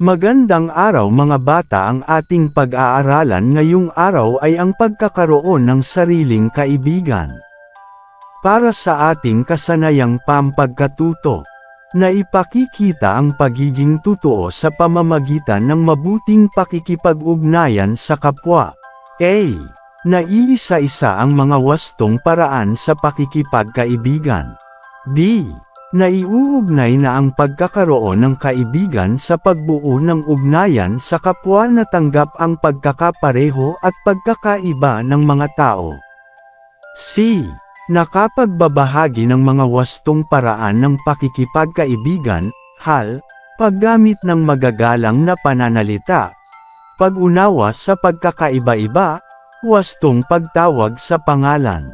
Magandang araw mga bata ang ating pag-aaralan ngayong araw ay ang pagkakaroon ng sariling kaibigan. Para sa ating kasanayang pampagkatuto, na ipakikita ang pagiging totoo sa pamamagitan ng mabuting pakikipag-ugnayan sa kapwa. A. Naiisa-isa ang mga wastong paraan sa pakikipagkaibigan. B. Naiuugnay na ang pagkakaroon ng kaibigan sa pagbuo ng ugnayan sa kapwa na tanggap ang pagkakapareho at pagkakaiba ng mga tao. C. Nakapagbabahagi ng mga wastong paraan ng pakikipagkaibigan, hal, paggamit ng magagalang na pananalita, pag-unawa sa pagkakaiba-iba, wastong pagtawag sa pangalan.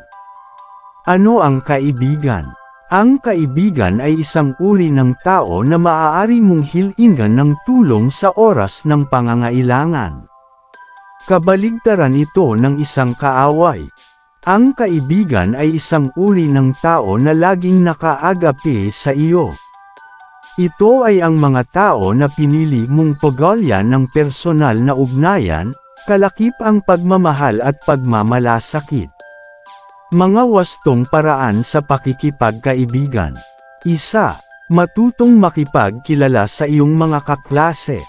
Ano ang kaibigan? Ang kaibigan ay isang uri ng tao na maaari mong hilingan ng tulong sa oras ng pangangailangan. Kabaligtaran ito ng isang kaaway. Ang kaibigan ay isang uri ng tao na laging nakaagapi sa iyo. Ito ay ang mga tao na pinili mong pagalyan ng personal na ugnayan, kalakip ang pagmamahal at pagmamalasakit. Mga wastong paraan sa pakikipagkaibigan. Isa, matutong makipagkilala sa iyong mga kaklase.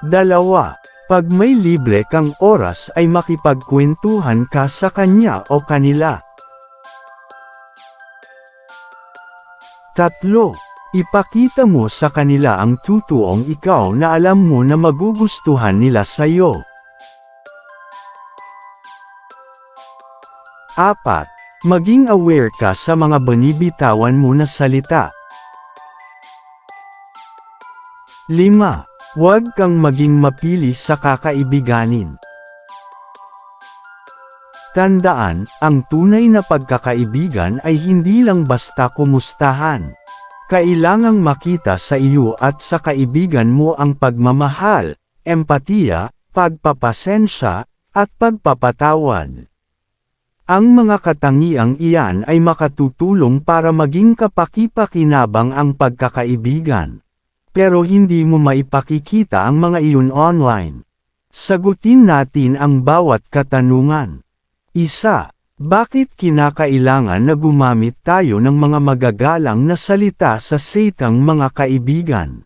Dalawa, pag may libre kang oras ay makipagkwentuhan ka sa kanya o kanila. Tatlo, ipakita mo sa kanila ang tutuong ikaw na alam mo na magugustuhan nila sa'yo. Apat, maging aware ka sa mga banibitawan mo na salita. 5. Huwag kang maging mapili sa kakaibiganin. Tandaan, ang tunay na pagkakaibigan ay hindi lang basta kumustahan. Kailangang makita sa iyo at sa kaibigan mo ang pagmamahal, empatiya, pagpapasensya, at pagpapatawad. Ang mga katangiang iyan ay makatutulong para maging kapaki-pakinabang ang pagkakaibigan. Pero hindi mo maipakikita ang mga iyon online. Sagutin natin ang bawat katanungan. Isa, bakit kinakailangan na gumamit tayo ng mga magagalang na salita sa setang mga kaibigan?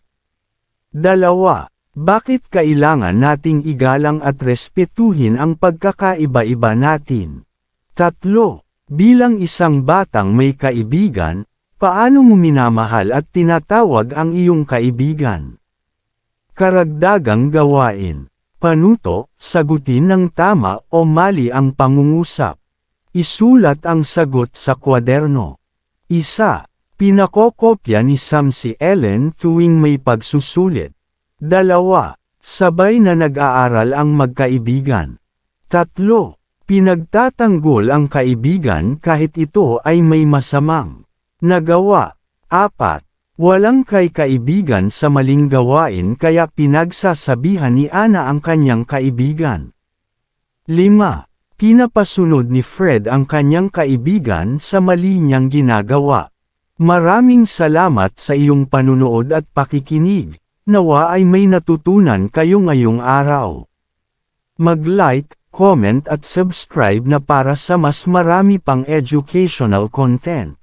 Dalawa, bakit kailangan nating igalang at respetuhin ang pagkakaiba-iba natin? Tatlo, bilang isang batang may kaibigan, paano mo minamahal at tinatawag ang iyong kaibigan? Karagdagang gawain. Panuto, sagutin ng tama o mali ang pangungusap. Isulat ang sagot sa kwaderno. Isa, pinakokopya ni Sam si Ellen tuwing may pagsusulit. Dalawa, sabay na nag-aaral ang magkaibigan. Tatlo, pinagtatanggol ang kaibigan kahit ito ay may masamang nagawa. Apat, Walang kay kaibigan sa maling gawain kaya pinagsasabihan ni Ana ang kanyang kaibigan. 5. Pinapasunod ni Fred ang kanyang kaibigan sa mali niyang ginagawa. Maraming salamat sa iyong panunood at pakikinig. Nawa ay may natutunan kayo ngayong araw. Mag-like, comment at subscribe na para sa mas marami pang educational content.